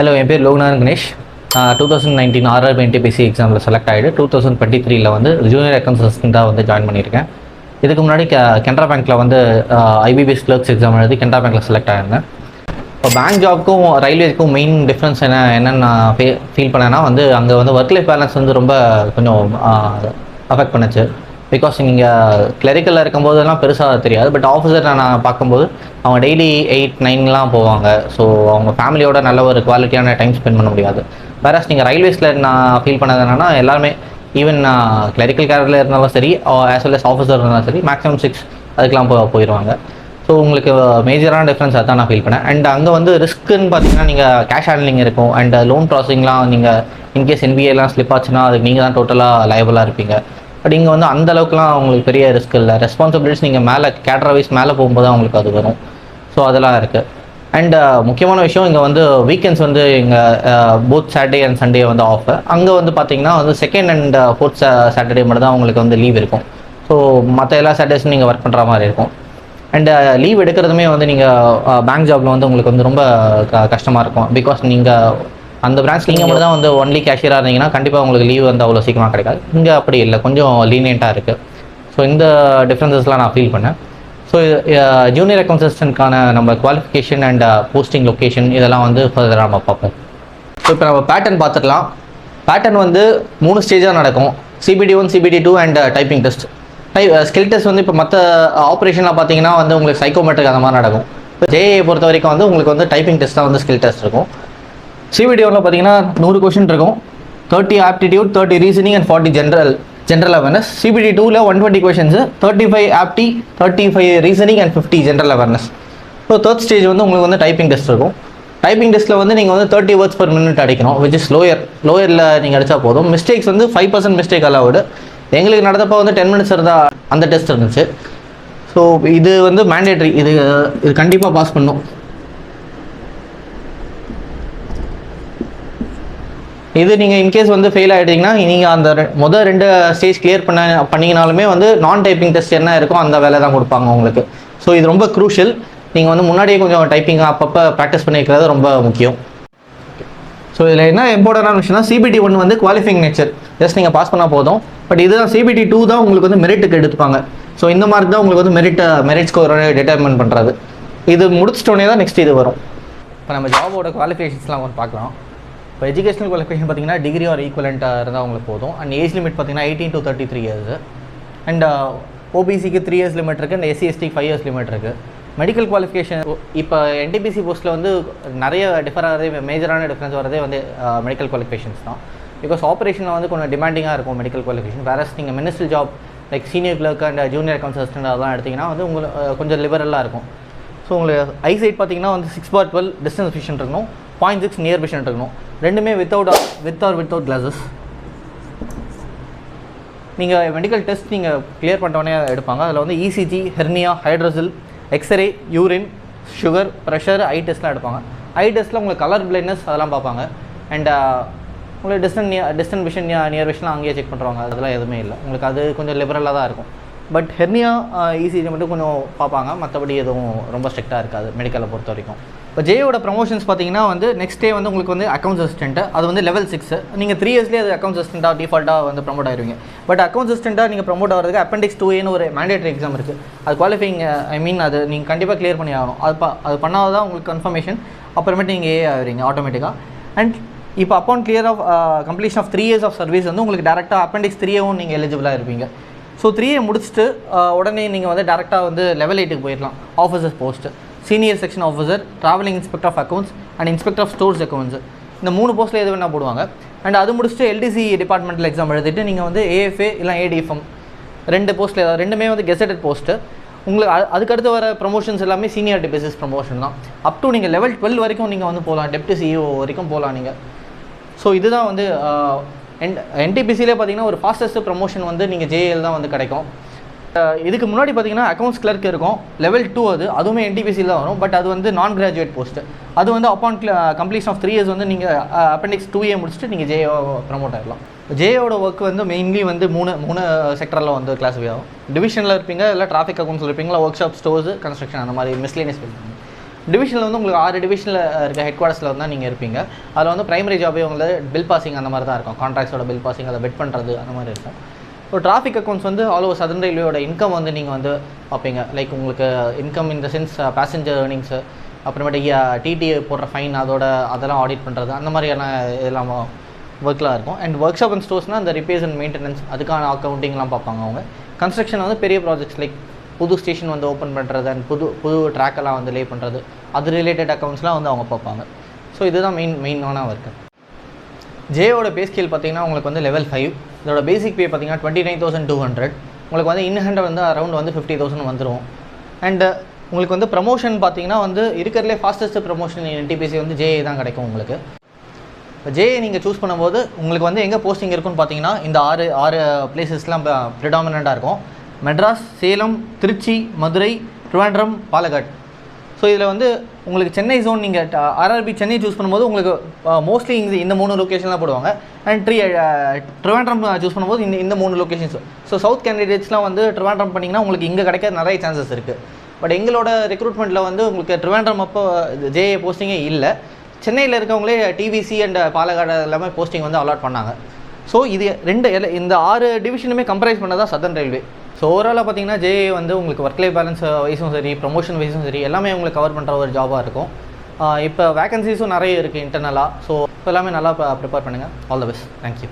Hello என் பேர் Loganathan Ganesh. Two thousand nineteen RR NTPC எக்ஸாமில் செலக்ட் ஆகிடு டூ தௌசண்ட் டுவெண்ட்டி த்ரீல வந்து ஜூனியர் அக்கௌண்ட்ஸ் அசிஸ்டண்ட்டாக வந்து ஜாயின் பண்ணியிருக்கேன். இதுக்கு முன்னாடி கே பேங்க்கில் வந்து ஐபிபிஎஸ் கிளர்க்ஸ் எக்ஸாம் எழுதி கெனரா பேங்க்கில் செலக்ட் ஆயிருந்தேன். இப்போ பேங்க் ஜாப்க்கும் ரயில்வேக்கும் மெயின் டிஃப்ரென்ஸ் என்ன என்னென்ன நான் ஃபீல் பண்ணேன்னா வந்து அங்கே வந்து ஒர்க் லைஃப் பேலன்ஸ் வந்து ரொம்ப கொஞ்சம் அஃபெக்ட் பண்ணுச்சு. பிகாஸ் நீங்கள் கிளரிக்கலில் இருக்கும்போதெல்லாம் பெருசாக தெரியாது பட் ஆஃபீஸர் நான் பார்க்கும்போது அவங்க டெய்லி எயிட் நைன்லாம் போவாங்க. ஸோ அவங்க ஃபேமிலியோட நல்ல ஒரு குவாலிட்டியான டைம் ஸ்பெண்ட் பண்ண முடியாது. வேறஸ் நீங்கள் ரயில்வேஸில் நான் ஃபீல் பண்ணது என்னென்னா எல்லாருமே ஈவன் கிளரிக்கல் கேரில் இருந்தாலும் சரி ஆஸ் வெல் அஸ் ஆஃபீஸர் இருந்தாலும் சரி மேக்ஸிமம் சிக்ஸ் அதுக்கெலாம் போ போயிடுவாங்க ஸோ உங்களுக்கு மேஜரான டிஃப்ரென்ஸ் அதான் நான் ஃபீல் பண்ணேன். அண்ட் அங்கே வந்து ரிஸ்க்குன்னு பார்த்தீங்கன்னா நீங்கள் கேஷ் ஹேண்ட்லிங் இருக்கும். அண்ட் லோன் ப்ராசஸிங்லாம் நீங்கள் இன்கேஸ் என்பிஏலாம் ஸ்லிப் ஆச்சுன்னா அதுக்கு நீங்கள் தான் டோட்டலாக லயபிளாக இருப்பீங்க. பட் இங்கே வந்து அந்த அளவுக்குலாம் அவங்களுக்கு பெரிய ரிஸ்க் இல்லை. ரெஸ்பான்சிபிலிட்டிஸ் நீங்கள் மேலே கேட்ரா வைஸ் மேலே போகும்போது அவங்களுக்கு உங்களுக்கு அது வரும். ஸோ அதெல்லாம் இருக்குது அண்ட் uh, முக்கியமான விஷயம் இங்கே வந்து வீக்கெண்ட்ஸ் வந்து இங்கே போத் சாட்டர்டே அண்ட் சண்டே வந்து ஆஃப் அங்கே வந்து பார்த்தீங்கன்னா வந்து செகண்ட் அண்ட் ஃபோர்த் சாட்டர்டே மட்டும் தான் உங்களுக்கு வந்து லீவ் இருக்கும். ஸோ மற்ற எல்லா சாட்டர்டேஸும் நீங்கள் ஒர்க் பண்ணுற மாதிரி இருக்கும். அண்ட் லீவ் uh, எடுக்கிறதுமே வந்து நீங்கள் பேங்க் uh, ஜாபில் வந்து உங்களுக்கு வந்து ரொம்ப க கஷ்டமாக இருக்கும். பிகாஸ் நீங்கள் அந்த பிரான்ச் நீங்கள் மட்டும் தான் வந்து ஒன்லி கேஷியராக இருந்தீங்கன்னா கண்டிப்பாக உங்களுக்கு லீவ் வந்து அவ்வளோ சீக்கிரமாக கிடைக்காது. இங்கே அப்படி இல்லை. கொஞ்சம் லீனியண்ட்டாக இருக்குது ஸோ இந்த டிஃப்ரென்சஸ்லாம் நான் ஃபீல் பண்ணேன். ஸோ ஜூனியர் அக்கௌண்டன்ஸ்டன்ட்கான நம்ம குவாலிஃபிகேஷன் அண்ட் போஸ்டிங் லொக்கேஷன் இதெல்லாம் வந்து ஃபர்தராக நம்ம பார்ப்போம். ஸோ இப்போ நம்ம பேட்டர்ன் பார்த்துக்கலாம் பேட்டர்ன் வந்து மூணு ஸ்டேஜாக நடக்கும். CBT one CBT two and typing test tie skill test வந்து இப்போ மற்ற ஆப்ரேஷனில் பார்த்தீங்கன்னா வந்து உங்களுக்கு சைக்கோமெட்ரிக் அந்த மாதிரி நடக்கும். ஜேஏ பொறுத்த வரைக்கும் வந்து உங்களுக்கு வந்து டைப்பிங் டெஸ்ட் தான் வந்து ஸ்கில் டெஸ்ட் இருக்கும். சிபிடி ஒன்ல பார்த்தீங்கன்னா நூறு கொஷின் இருக்கும். Thirty aptitude thirty reasoning and forty general general awareness CBT டூவில் one twenty questions thirty five ஆப்டி thirty five reasoning and fifty general awareness so third stage வந்து உங்களுக்கு வந்து டைப்பிங் டெஸ்ட் இருக்கும். டைப்பிங் டெஸ்ட்டில் வந்து நீங்கள் வந்து தேர்ட்டி வேர்ட்ஸ் பர் மினிட் அடிக்கணும் விச் இஸ் லோயர் லோயரில் நீங்கள் அடித்தா போதும். மிஸ்டேக்ஸ் வந்து ஃபைவ் பர்சன்ட் மிஸ்டேக் அலவுடு எங்களுக்கு நடந்தப்போ வந்து டென் மினிட்ஸ் இருந்தால் அந்த டெஸ்ட் இருந்துச்சு. ஸோ இது வந்து மேண்டேட்ரி இது இது கண்டிப்பாக பாஸ் பண்ணும். இது நீங்கள் இன்கேஸ் வந்து ஃபெயில் ஆகிட்டீங்கன்னா நீங்கள் அந்த ரெ- மொதல் ரெண்டு ஸ்டேஜ் கிளியர் பண்ண பண்ணிங்கனாலுமே வந்து நான் டைப்பிங் டெஸ்ட் என்ன இருக்கோ அந்த வேலை தான் கொடுப்பாங்க உங்களுக்கு. ஸோ இது ரொம்ப க்ரூஷியல் நீங்கள் வந்து முன்னாடியே கொஞ்சம் டைப்பிங் அப்பப்போ ப்ராக்டிஸ் பண்ணிக்கிறது ரொம்ப முக்கியம். ஸோ இதில் என்ன இம்பார்ட்டண்டான விஷயம்னா சிபிடி ஒன் வந்து குவாலிஃபைங் நேச்சர் ஜஸ்ட் நீங்கள் பாஸ் பண்ணால் போதும். பட் இதுதான் சிபிடி டூ தான் உங்களுக்கு வந்து மெரிட்டுக்கு எடுத்துப்பாங்க. ஸோ இந்த மாதிரி தான் உங்களுக்கு வந்து மெரிட் மெரிட் ஸ்கோர் டிட்டர்மின் பண்ணுறது இது முடிச்சிட்டோன்னே தான் நெக்ஸ்ட் இது வரும். இப்போ நம்ம ஜாபோட குவாலிஃபிகேஷன்ஸ்லாம் கொஞ்சம் பார்க்கலாம். இப்போ எஜுகேஷனல் குவாலிஃபிகேஷன் பார்த்தீங்கன்னா டிகிரி ஆர் ஈக்குவலண்ட்டாக இருந்தால் உங்களுக்கு போதும். அண்ட் ஏஜ் லிமிட் பார்த்தீங்கன்னா eighteen to thirty three years and ஓபிசிக்கு three years limit இருக்குது and SC five years limit இருக்குது மெடிக்கல் குவாலிஃபிகேஷன் இப்போ என்டிபிசி போஸ்ட்டில் வந்து நிறைய டிஃபர் ஆகிறதே மேஜரான டிஃப்ரென்ஸ் வரதே வந்து மெடிக்கல் குவாலிஃபிகேஷன்ஸ் தான். பிகாஸ் ஆப்ரேஷனில் வந்து கொஞ்சம் டிமாண்டிங்காக இருக்கும் மெடிக்கல் குவாலிஃபிகேஷன் வேறஸ் நீங்கள் minister job like senior clerk and junior account assistant அதெல்லாம் எடுத்திங்கன்னா வந்து உங்களுக்கு கொஞ்சம் லிபரலாக இருக்கும். ஸோ உங்களுக்கு ஐசைட் பார்த்தீங்கன்னா வந்து six bar twelve distance vision இருக்கணும். பாயிண்ட் சிக்ஸ் நியர் விஷன் இருக்கணும் ரெண்டுமே without with or without glasses நீங்கள் மெடிக்கல் டெஸ்ட் நீங்கள் கிளியர் பண்ணிட்டோன்னே எடுப்பாங்க. அதில் வந்து ECG hernia hydrocele x ray urine sugar pressure eye டெஸ்ட்லாம் எடுப்பாங்க. ஐ டெஸ்ட்டில் உங்களுக்கு கலர் பிளைண்ட்னஸ் அதெல்லாம் பார்ப்பாங்க. அண்ட் uh, உங்களுக்கு distance near distance vision near விஷன்லாம் அங்கேயே செக் பண்ணுறாங்க அதெல்லாம் எதுவுமே இல்லை. உங்களுக்கு அது கொஞ்சம் லிபரலாக தான் இருக்கும். பட் ஹெர்னியா இசிஜி மட்டும் கொஞ்சம் பார்ப்பாங்க. மற்றபடி எதுவும் ரொம்ப ஸ்ட்ரிக்டாக இருக்காது மெடிக்கலை பொறுத்த வரைக்கும். இப்போ ஜேயோட ப்ரமோஷன்ஸ் பார்த்தீங்கன்னா வந்து நெக்ஸ்ட் டே வந்து உங்களுக்கு வந்து அக்கௌண்ட்ஸ் அசிஸ்டன்ட்டு அது வந்து லெவல் சிக்ஸ் நீங்கள் த்ரீ இயர்ஸ்லேயே அது அக்கௌண்ட்ஸ் அசிஸ்டண்ட்டாக டிஃபால்ட்டாக வந்து ப்ரமோட் ஆயிருவீங்க. பட் அக்கௌண்ட்ஸ் அசிஸ்டண்ட்டாக நீங்கள் ப்ரமோட் ஆகிறதுக்கு அப்பெண்டிக்ஸ் டூ ஏன்னு ஒரு மேண்டேட்டரி எக்ஸாம் இருக்குது அது குவாலிஃபைங் ஐ மீன் அது நீங்கள் கண்டிப்பாக கிளியர் பண்ணி ஆகணும். அது அது பண்ணாதான் தான் உங்களுக்கு கன்ஃபர்மேஷன் அப்புறமேட்டு நீங்கள் ஏ ஆகிறீங்க ஆட்டோமேட்டிக்காக அண்ட் இப்போ upon clear of completion of three years of service வந்து உங்களுக்கு டேரெக்டாக அப்பெண்டிக்ஸ் த்ரீயும் நீங்கள் எலிஜிபிளாக இருப்பீங்க. ஸோ த்ரீயை முடிச்சுட்டு உடனே நீங்கள் வந்து டேரெக்டாக வந்து லெவல் எயிட்டுக்கு போயிடலாம். Officer post senior section officer travelling inspector of accounts and inspector of stores accounts இந்த மூணு போஸ்ட்டில் எது வேணால் போடுவாங்க. அண்ட் அது முடிச்சுட்டு எல்டிசி டிபார்ட்மெண்டல் எக்ஸாம் எழுதிட்டு நீங்கள் வந்து ஏஎஃப்ஏ இல்லை ஏடிஎஃப்எம் ரெண்டு போஸ்ட்டில் ஏதாவது ரெண்டுமே வந்து கெசட்டட் போஸ்ட்டு உங்களுக்கு அது- அதுக்கடுத்து வர ப்ரொமோஷன்ஸ் எல்லாமே சீனியாரிட்டி பேசிஸ் ப்ரொமோஷன் தான். அப் டு நீங்கள் லெவல் டுவெல் வரைக்கும் நீங்கள் வந்து போகலாம் டெப்டி சிஇஓ வரைக்கும் போகலாம் நீங்கள் ஸோ இதுதான் வந்து என் என்டிபிசிலே பார்த்தீங்கன்னா ஒரு ஃபாஸ்டஸ்ட் ப்ரமோஷன் வந்து நீங்கள் ஜேஎல் தான் வந்து கிடைக்கும். இதுக்கு முன்னாடி பார்த்தீங்கன்னா அக்கௌண்ட்ஸ் கிளர்க் இருக்கும். லெவல் டூ அது. அதுவுமே என்டிபிசியில் தான் வரும். பட் அது வந்து நான் கிராஜுவேட் போஸ்ட் அது வந்து upon completion of three years வந்து நீங்கள் அப்பெண்டிக்ஸ் டூ ஏ முடிச்சுட்டு நீங்கள் ஜேஓ ப்ரமோட் ஆகிடலாம் ஜேயோட ஒர்க் வந்து மெயின்லி வந்து மூணு மூணு செக்டரில் வந்து கிளாஸிஃபை ஆகும். டிவிஷனில் இருப்பீங்க இல்லை டிராஃபிக் அக்கௌண்ட்ஸில் இருப்பீங்களா ஒர்க் ஷாப் ஸ்டோர்ஸ் கன்ஸ்ட்ரக்ஷன் அந்த மாதிரி மிஸ்லேனியஸ் டிவிஷனில் வந்து உங்களுக்கு ஆறு டிவிஷனில் இருக்க ஹெட் குவார்டர்ஸில் தான் நீங்கள் இருப்பீங்க. அதில் வந்து பிரைமரி ஜாபே உங்களுக்கு பில் பாசிங் அந்த மாதிரி தான் இருக்கும். கான்ட்ராக்ட்ஸோட பில் பாசிங் அதை பெட் பண்ணுறது அந்த மாதிரி இருக்கும். இப்போ டிராஃபிக் அக்கௌண்ட்ஸ் வந்து ஆல் ஓவர் சதன் ரயில்வேயோட இன்கம் வந்து நீங்கள் வந்து பார்ப்பீங்க. லைக் உங்களுக்கு income in the sense passenger earnings அப்புறமேட்டு டிடிஏ போடுற ஃபைன் அதோட அதெல்லாம் ஆடிட் பண்ணுறது அந்த மாதிரியான இதெல்லாம் ஒர்க்லாம் இருக்கும். அண்ட் ஒர்க் ஷாப் அண்ட் ஸ்டோர்ஸ்னால் அந்த ரிப்பேர்ஸ் அண்ட் மெயின்டெனன்ஸ் அதுக்கான அக்கௌண்டிங்லாம் பார்ப்பாங்க அவங்க. கன்ஸ்ட்ரக்ஷன் வந்து பெரிய ப்ராஜெக்ட்ஸ் லைக் புது ஸ்டேஷன் வந்து ஓப்பன் பண்ணுறது அண்ட் புது புது ட்ராக்கெல்லாம் வந்து லே பண்ணுறது அது ரிலேட்டட் அக்கௌண்ட்ஸ்லாம் வந்து அவங்க பார்ப்பாங்க. ஸோ இதுதான் மெயின் மெயினான ஒர்க்கு ஜேயோட பே ஸ்கேல் பார்த்தீங்கன்னா உங்களுக்கு வந்து லெவல் ஃபைவ் இதோட பேசிக் பே பார்த்தீங்கன்னா twenty nine thousand two hundred உங்களுக்கு வந்து இன்ஹண்ட்ரட் வந்து அரௌண்ட் வந்து ஃபிஃப்டி தௌசண்ட் வந்துடும் அண்டு உங்களுக்கு வந்து ப்ரமோஷன் பார்த்தீங்கன்னா வந்து இருக்கிறதுலே ஃபாஸ்டஸ்ட் ப்ரமோஷன் என்டிபிசி வந்து ஜேஏ தான் கிடைக்கும் உங்களுக்கு. இப்போ ஜேஏ நீங்கள் சூஸ் பண்ணும்போது உங்களுக்கு வந்து எங்கே போஸ்டிங் இருக்குன்னு பார்த்தீங்கன்னா இந்த ஆறு ஆறு பிளேசஸ்லாம் ப்ரிடாமினண்ட்டாக இருக்கும். மெட்ராஸ் சேலம் திருச்சி மதுரை திருவாண்டம் பாலக்காட். ஸோ இதில் வந்து உங்களுக்கு சென்னை ஜோன் நீங்கள் ஆர்ஆர்பி சென்னை சூஸ் பண்ணும்போது உங்களுக்கு மோஸ்ட்லி இந்த இந்த மூணு லொக்கேஷன்லாம் போடுவாங்க. அண்ட் ட்ரீ ட்ரிவாண்ட்ரம் சூஸ் பண்ணும்போது இந்த இந்த மூணு லொக்கேஷன்ஸ் ஸோ சவுத் கேண்டிடேட்ஸ்லாம் வந்து ட்ரிவாண்ட்ரம் பண்ணிங்கன்னா உங்களுக்கு இங்கே கிடைக்க நிறைய சான்சஸ் இருக்குது பட் எங்களோட ரெக்ரூட்மெண்ட்டில் வந்து உங்களுக்கு ட்ரிவாண்ட்ரம் அப்போ ஜேஏ போஸ்டிங்கே இல்லை. சென்னையில் இருக்கவங்களே டிவிசி அண்ட் பாலக்காடு எல்லாமே போஸ்டிங் வந்து அலாட் பண்ணாங்க. ஸோ இது ரெண்டு இந்த ஆறு டிவிஷனுமே கம்பரைஸ் பண்ணதான் சதன் ரயில்வே ஸோ ஓவராலாக பார்த்தீங்கன்னா ஜேஏ வந்து உங்களுக்கு ஒர்க் லைஃப் பேலன்ஸ் வைஸும் சரி ப்ரொமோஷன் வைஸும் சரி எல்லாமே உங்களுக்கு கவர் பண்ணுற ஒரு ஜாபாக இருக்கும். இப்போ வேகன்சிஸும் நிறைய இருக்குது இன்டர்னலாக ஸோ எல்லாமே நல்லா ப்ரிப்பேர் பண்ணுங்கள் ஆல் த பெஸ்ட் தேங்க்யூ